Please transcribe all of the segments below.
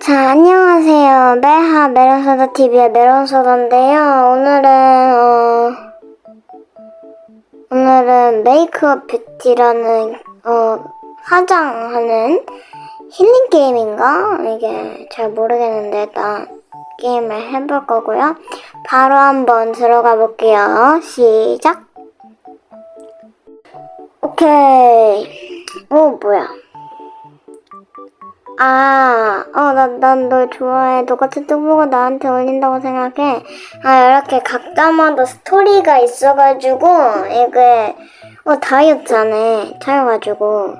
자, 안녕하세요. 메하 메론소다 TV의 메론소다인데요. 오늘은, 어, 오늘은 메이크업 뷰티라는, 어, 화장하는 힐링 게임인가? 이게 잘 모르겠는데, 일단 게임을 해볼 거고요. 바로 한번 들어가 볼게요. 시작! 오케이. 오, 뭐야. 아, 어, 난, 난 널 좋아해. 똑같은 뚱보가 나한테 어울린다고 생각해. 아, 이렇게 각자마다 스토리가 있어가지고, 이게, 어, 다이어트하네. 차여가지고.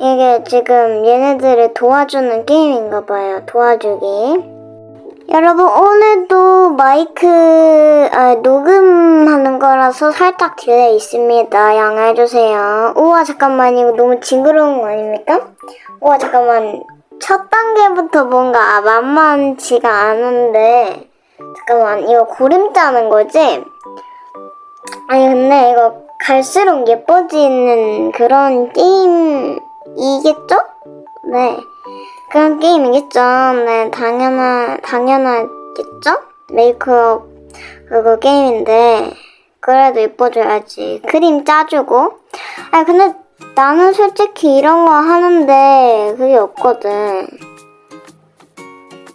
이게 지금 얘네들을 도와주는 게임인가봐요. 도와주기. 여러분, 오늘도 마이크, 아, 녹음하는 거라서 살짝 딜레이 있습니다. 양해해주세요. 우와, 잠깐만, 이거 너무 징그러운 거 아닙니까? 우와, 잠깐만. 첫 단계부터 뭔가 만만치가 않은데, 잠깐만, 이거 고름 짜는 거지? 아니, 근데 이거 갈수록 예뻐지는 그런 게임이겠죠? 네. 그런 게임이겠죠. 네, 당연하, 당연하겠죠? 메이크업, 그거 게임인데, 그래도 예뻐줘야지. 크림 짜주고. 아니, 근데 나는 솔직히 이런 거 하는데, 그게 없거든.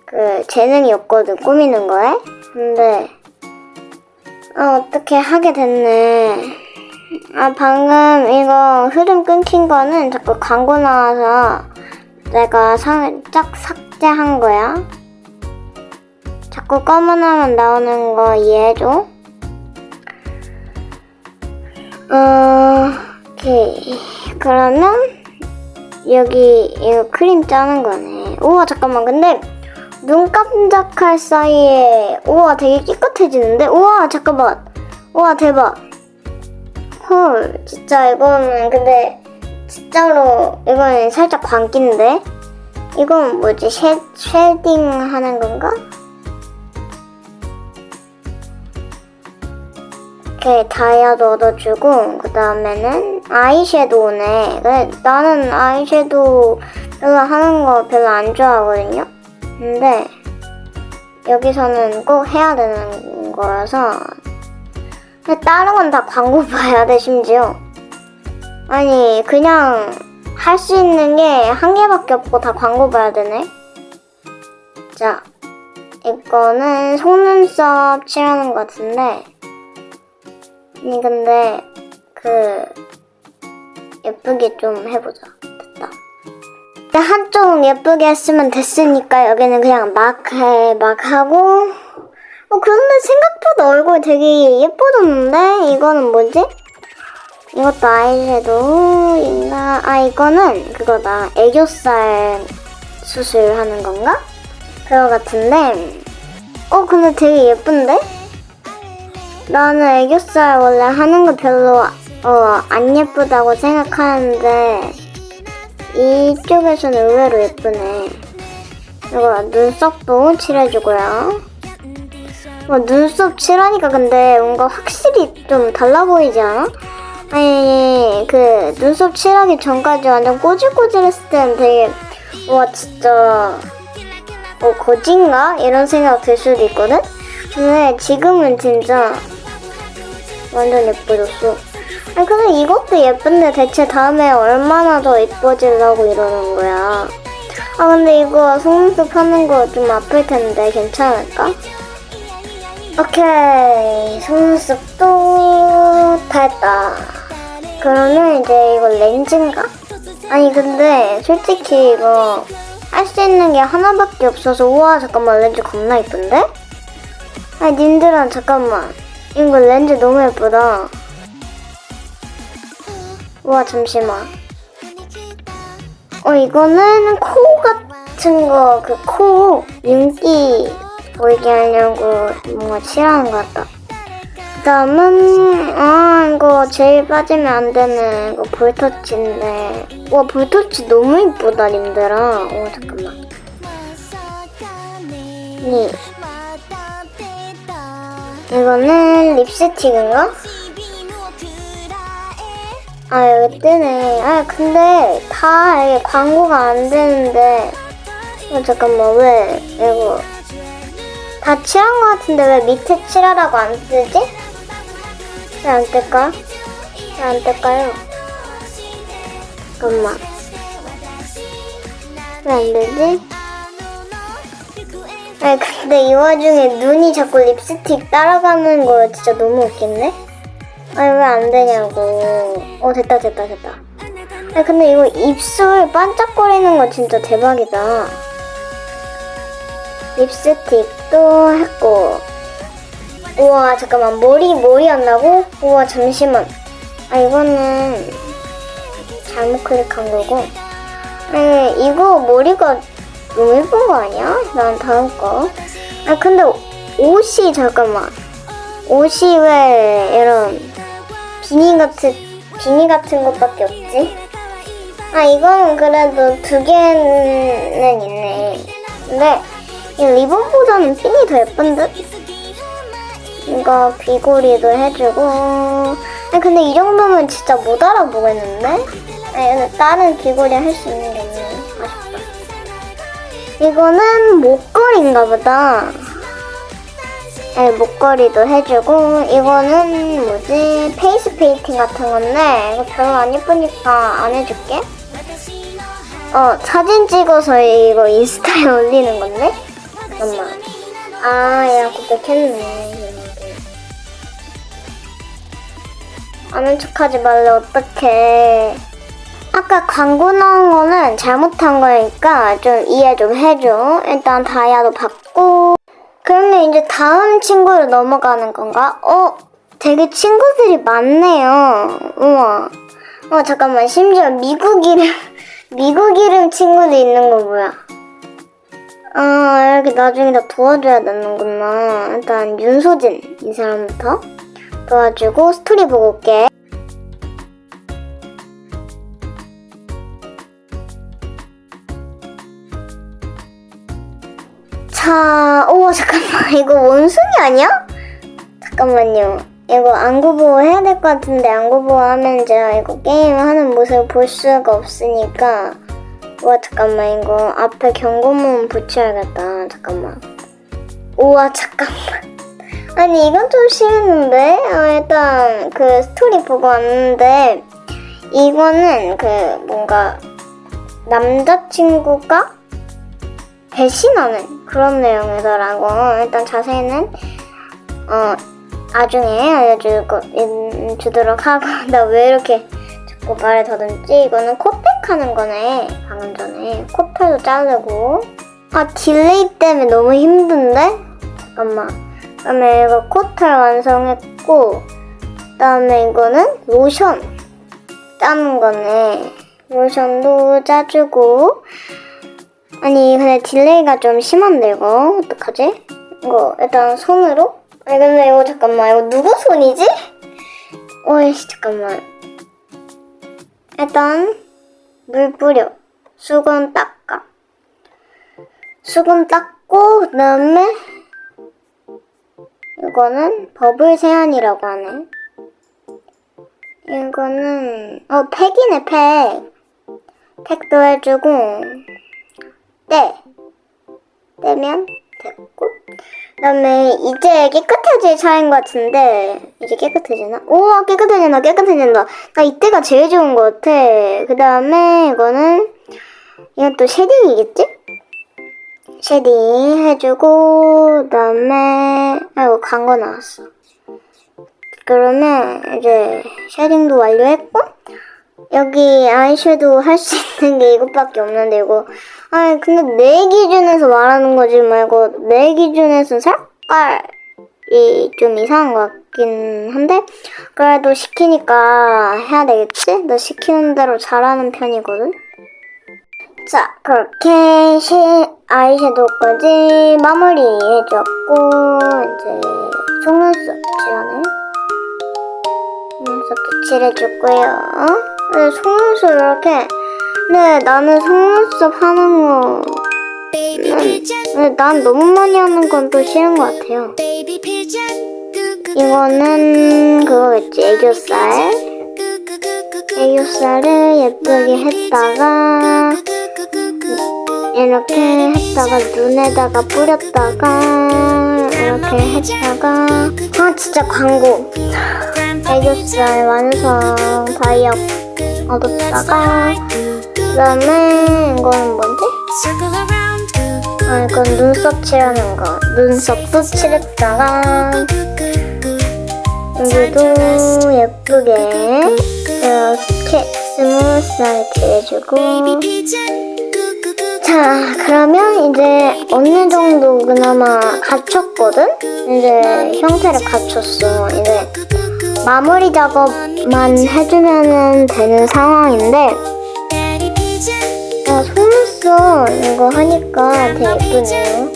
그, 재능이 없거든, 꾸미는 거에. 근데, 어, 어떻게 하게 됐네. 아, 방금 이거 흐름 끊긴 거는 자꾸 광고 나와서 내가 살짝 삭제한 거야. 자꾸 검은 화면 나오는 거 이해해줘. 어, 오케이. 그러면 여기 이거 크림 짜는 거네. 우와, 잠깐만. 근데 눈 깜짝할 사이에 우와, 되게 깨끗해지는데? 우와, 잠깐만. 우와, 대박. 헐, 진짜 이거는 근데 진짜로 이거는 살짝 광기인데? 이건 뭐지? 쉐, 쉐딩 하는 건가? 이렇게 다이아도 얻어주고 그 다음에는 아이섀도우네 나는 아이섀도우 별로 하는 거 별로 안 좋아하거든요 근데 여기서는 꼭 해야 되는 거라서 근데 다른 건 다 광고 봐야 돼 심지어 아니 그냥 할 수 있는 게 한 개밖에 없고 다 광고 봐야 되네. 자, 이거는 속눈썹 칠하는 것 같은데 아니 근데 그 예쁘게 좀 해보자. 됐다. 근데 한쪽 예쁘게 했으면 됐으니까 여기는 그냥 막 해, 막 하고 어 그런데 생각보다 얼굴 되게 예뻐졌는데 이거는 뭐지? 이것도 아이섀도우인가? 아, 이거는 그거다. 애교살 수술하는 건가? 그거 같은데. 어, 근데 되게 예쁜데? 나는 애교살 원래 하는 거 별로, 어, 안 예쁘다고 생각하는데, 이쪽에서는 의외로 예쁘네. 이거 눈썹도 칠해주고요. 어, 눈썹 칠하니까 근데 뭔가 확실히 좀 달라 보이지 않아? 아니 그 눈썹 칠하기 전까지 완전 꼬질꼬질했을 때는 되게 와 진짜 어 거진가 이런 생각 들 수도 있거든. 근데 지금은 진짜 완전 예뻐졌어. 아니 근데 이것도 예쁜데 대체 다음에 얼마나 더 예뻐지려고 이러는 거야. 아 근데 이거 속눈썹 하는 거 좀 아플 텐데 괜찮을까? 오케이 속눈썹도 다 했다 그러면 이제 이거 렌즈인가? 아니 근데 솔직히 이거 할 수 있는 게 하나밖에 없어서 우와 잠깐만 렌즈 겁나 이쁜데? 아니 님들아 잠깐만 이거 렌즈 너무 예쁘다 우와 잠시만 어 이거는 코 같은 거 그 코 윤기 보이게 하려고 뭔가 칠하는 것 같다. 그 다음은, 아, 이거 제일 빠지면 안 되는 이거 볼터치인데. 와, 볼터치 너무 이쁘다, 님들아. 오, 잠깐만. 니. 이거는 립스틱인가? 아, 여기 뜨네. 아, 근데 다 이게 광고가 안 되는데. 어, 잠깐만, 왜, 이거. 다 칠한 것 같은데 왜 밑에 칠하라고 안 뜨지? 왜 안 뜰까? 왜 안 뜰까요? 잠깐만. 왜 안 되지? 아니, 근데 이 와중에 눈이 자꾸 립스틱 따라가는 거 진짜 너무 웃긴데? 아니, 왜 안 되냐고. 어, 됐다, 됐다, 됐다. 아니, 근데 이거 입술 반짝거리는 거 진짜 대박이다. 립스틱도 했고. 우와, 잠깐만. 머리, 머리 한다고? 우와, 잠시만. 아, 이거는 잘못 클릭한 거고. 아니, 이거 머리가 너무 예쁜 거 아니야? 난 다음 거. 아, 근데 옷이, 잠깐만. 옷이 왜 이런 비니 같은, 비니 같은 것밖에 없지? 아, 이거는 그래도 두 개는 있네. 근데, 이 리본보다는 핀이 더 예쁜 듯? 이거 귀걸이도 해주고. 아니, 근데 이 정도면 진짜 못 알아보겠는데? 아니, 근데 다른 귀걸이 할 수 있는 게 없네. 아쉽다. 이거는 목걸이인가 보다. 네, 목걸이도 해주고, 이거는 뭐지? 페이스 페인팅 같은 건데, 이거 별로 안 예쁘니까 안 해줄게. 어, 사진 찍어서 이거 인스타에 올리는 건데? 잠깐만. 아, 야, 고백했네. 아는 척하지 말래, 어떡해. 아까 광고 나온 거는 잘못한 거니까 좀 이해 좀 해줘. 일단 다이아도 받고. 그러면 이제 다음 친구로 넘어가는 건가? 어, 되게 친구들이 많네요. 우와. 어, 잠깐만. 심지어 미국 이름, 미국 이름 친구도 있는 거 뭐야? 아, 이렇게 나중에 다 도와줘야 되는구나. 일단 윤소진 이 사람부터 도와주고 스토리 보고 올게. 자, 오 잠깐만 이거 원숭이 아니야? 잠깐만요. 이거 안구 보호 해야 될 것 같은데 안구 보호 하면 제가 이거 게임 하는 모습을 볼 수가 없으니까 와 잠깐만 이거 앞에 경고문 붙여야겠다. 잠깐만. 우와 잠깐만. 아니 이건 좀 심했는데 어, 일단 그 스토리 보고 왔는데 이거는 그 뭔가 남자친구가 배신하는 그런 내용이더라고. 일단 자세히는 어 나중에 알려주고 음, 주도록 하고 나 왜 이렇게 자꾸 말을 더듬지? 이거는 코팩하는 거네. 방금 전에 코털도 자르고 아 딜레이 때문에 너무 힘든데? 잠깐만. 그다음에 이거 코털 완성했고 그다음에 이거는 로션 짜는 거네. 로션도 짜주고 아니 근데 딜레이가 좀 심한데 이거? 어떡하지? 이거 일단 손으로? 아니 근데 이거 잠깐만 이거 누구 손이지? 어이씨 잠깐만. 일단 물 뿌려. 수건 닦아. 수건 닦고 그 다음에 이거는 버블 세안이라고 하네. 이거는 어 팩이네 팩. 팩도 해주고 떼. 떼면 됐고. 그 다음에 이제 깨끗해질 차인 것 같은데, 이제 깨끗해지나? 우와, 깨끗해진다, 깨끗해진다. 나 이때가 제일 좋은 것 같아. 그 다음에 이거는, 이건 또 쉐딩이겠지? 쉐딩 해주고, 그 다음에, 아이고, 광고 나왔어. 그러면 이제 쉐딩도 완료했고, 여기 아이섀도우 할 수 있는 게 이것밖에 없는데 이거. 아니 근데 내 기준에서 말하는 거지 말고 내 기준에서 색깔이 좀 이상한 것 같긴 한데 그래도 시키니까 해야 되겠지? 나 시키는 대로 잘하는 편이거든. 자 그렇게 시, 아이섀도우까지 마무리 해줬고 이제 속눈썹 칠하네. 속눈썹도 칠해줬고요 네, 속눈썹 이렇게. 네, 나는 속눈썹 하는 거. 네, 네, 난 너무 많이 하는 건 또 싫은 것 같아요. 이거는 그거겠지, 애교살. 애교살을 예쁘게 했다가 이렇게 했다가 눈에다가 뿌렸다가 이렇게 했다가 아 진짜 광고 애교살 완성 다이어 얻었다가 그 다음에 이거는 뭐지? 아 이건 눈썹 칠하는 거 눈썹도 칠했다가 여기도 예쁘게 이렇게 스무스하게 칠해주고 자 그러면 이제 어느 정도 그나마 갖췄거든? 이제 형태를 갖췄어 이제 마무리 작업만 해주면 되는 상황인데 아 속눈썹 이거 하니까 되게 예쁘네요.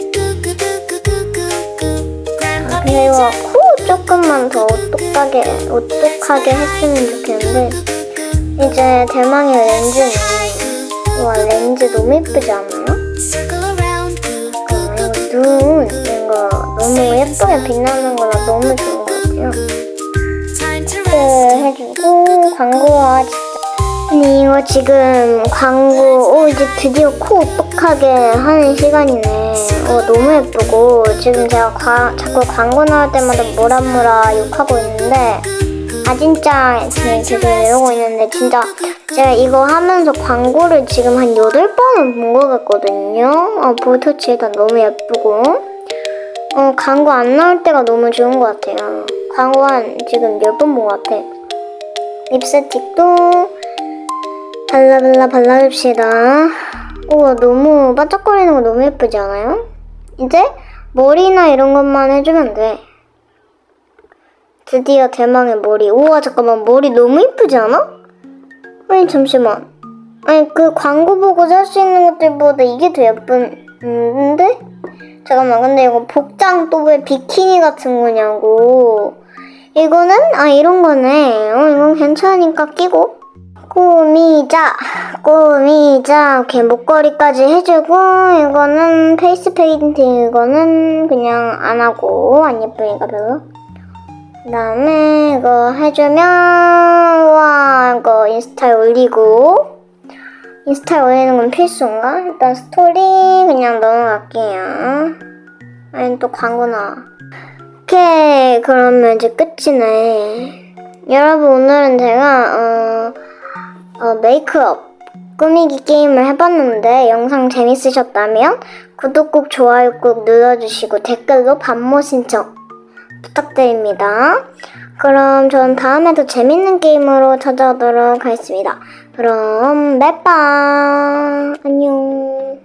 아, 그리고 코 조금만 더 오똑하게 오똑하게 했으면 좋겠는데 이제 대망의 렌즈는 와 렌즈 너무 예쁘지 않아요? 어, 이거 눈 이거 너무 예쁘게 빛나는 거라 너무 좋은 것 같아요. 네, 해주고 광고와 진짜 아니 이거 지금 광고 오 이제 드디어 코 오똑하게 하는 시간이네. 어 너무 예쁘고 지금 제가 과, 자꾸 광고 나올 때마다 뭐라뭐라 욕하고 있는데 아 진짜 네, 계속 이러고 있는데 진짜 제가 이거 하면서 광고를 지금 한 8번은 본 것 같거든요. 어 볼터치 일단 너무 예쁘고. 어 광고 안 나올 때가 너무 좋은 것 같아요. 광고 한 지금 10번 본 것 같아 립스틱도 발라발라 발라줍시다 우와 너무 반짝거리는 거 너무 예쁘지 않아요? 이제 머리나 이런 것만 해주면 돼 드디어 대망의 머리 우와 잠깐만 머리 너무 예쁘지 않아? 아니 잠시만 아니 그 광고 보고 살 수 있는 것들보다 이게 더 예쁜데? 잠깐만 근데 이거 복장 또 왜 비키니 같은 거냐고 이거는? 아 이런 거네. 어 이건 괜찮으니까 끼고. 꾸미자 꾸미자. 이렇게 목걸이까지 해주고 이거는 페이스 페인팅 이거는 그냥 안 하고 안 예쁘니까 별로. 그 다음에 이거 해주면 와 이거 인스타에 올리고. 인스타에 올리는 건 필수인가? 일단 스토리 그냥 넘어갈게요. 아니 또 광고 나 와 오케이 그러면 이제 끝이네 여러분 오늘은 제가 어, 어, 메이크업 꾸미기 게임을 해봤는데 영상 재밌으셨다면 구독 꾹 좋아요 꾹 눌러주시고 댓글로 반모 신청 부탁드립니다. 그럼 전 다음에 더 재밌는 게임으로 찾아오도록 하겠습니다. 그럼 맵바 안녕